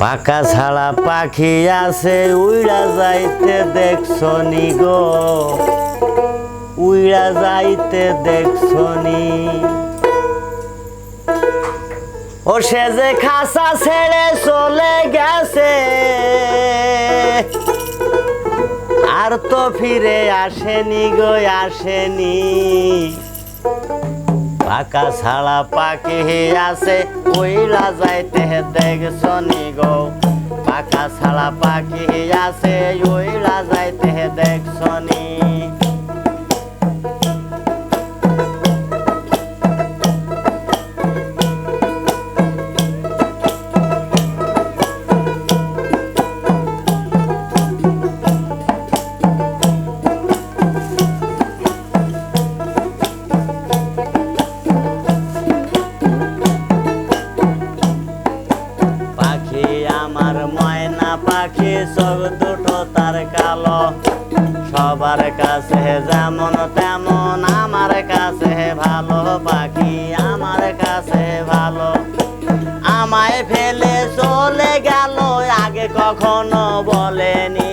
পাকা ছাড়া পাখি আছে, উইড়া যাইতে দেখছ নি গো। উইড়া যাইতে দেখছ নি। ও সে যে খাসা ছেড়ে চলে গেছে, আর তো ফিরে আসেনি গো, আসেনি। পাকা ছাড়া পাখি আছে কইলা যাইতে দেখ শনি গো। পাকা ছাড়া পাখি আছে ওইলা যাইতে দেখছ আমার ময়না পাখি, চোখ দুটো তার কালো। সবার কাছে যেমন তেমন, আমার কাছে ভালো পাখি, আমার কাছে ভালো। আমায় ফেলে চলে গেল, আগে কখনো বলেনি।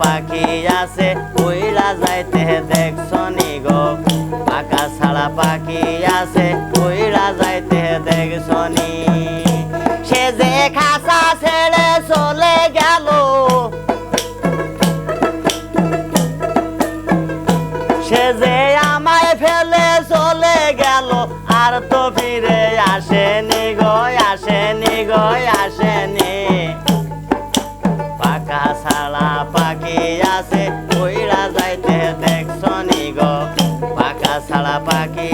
পাখি আছে, কইরা যাইতে দেখছনি গো। পাকা ছাড়া পাখি আছে, কইরা যাইতে দেখছনি সে যে খাসা ছেড়ে চলে গেল। সে যে আমায় ফেলে চলে গেল, আর তো ফিরে আসেনি। আছে কইরা যাইতে দেখছনি গো। পাকা ছাড়া পাখি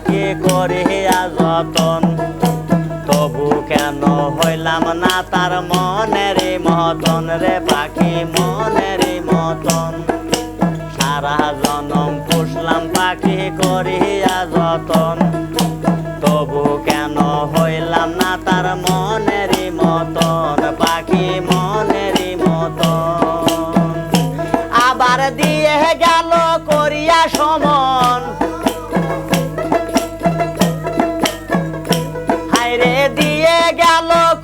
পুষলাম করে যতন তবু কেন হইলাম না তার মনের মতন রে পাখি, মনের মতন। সারা জনম পুষলাম পাখি করিয়া যতন।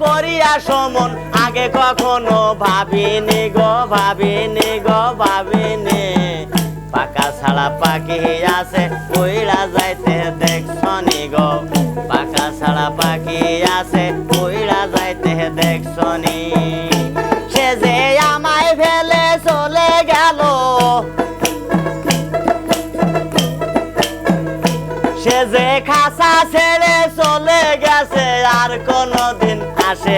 করিয়া সমন। আগে কখনো ভাবিনি গো ভাবিনি গো, ভাবিনি। পাকা ছাড়া পাখি আছে কইরা যাইতে দেখছনি গো। পাকা ছাড়া পাখি আছে কইরা যাইতে দেখছনি। সে যে আমায় ফেলে চলে গেল। সে যে খাসা ছেড়ে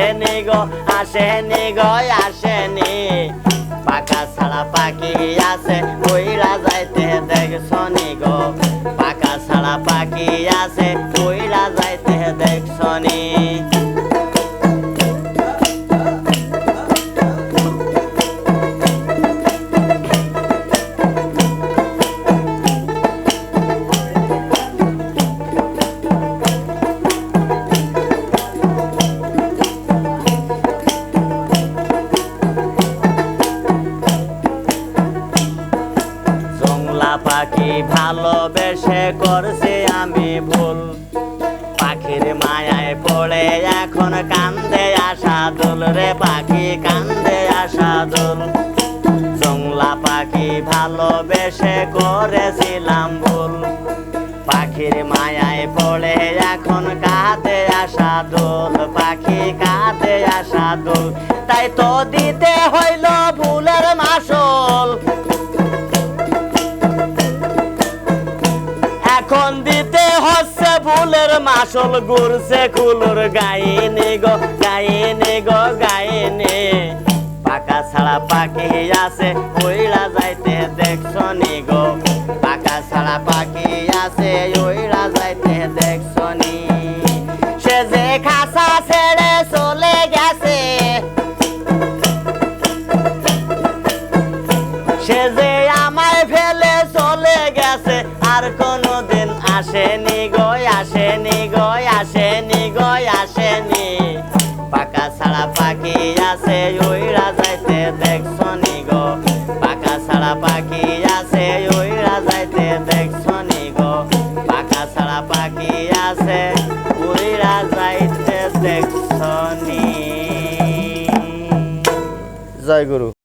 আসেনি গো আসেনি গো, আসেনি। পাকা ছাড়া পাখি আছে কইরা যাইতে দেখছনি গো। পাকা ছাড়া পাখি আছে পাখি ভালোবেসে করছি আমি ভুল। পাখির মায়ায় পড়ে এখন কান্দে আসা দুল রে, পাখি কান্দে আসা দুল জংলা পাখি ভালোবেসে করেছিলাম ভুল। পাখির মায়ায় পড়ে এখন কাঁদে আসা দোল পাখি কাঁদে আসা দোল তাই তো এখন দিতে হচ্ছে ফুলের মাসল, ঘুরছে কুলোর গাইনে গো গাইনে গো, গাইনে। পাকা ছাড়া পাখি আছে কইলা যাইতে দেখছ নি গো। পাকা ছাড়া পাখি আছে আসেনি গো, আসেনি। পাকা ছাড়া পাখি আছে ওইরা যাইতে দেখছনি গো। পাকা ছাড়া পাখি আছে ওইরা যাইতে দেখছনি গো। পাকা ছাড়া পাখি আছে ওইরা যাইতে দেখছনি। জয় গুরু।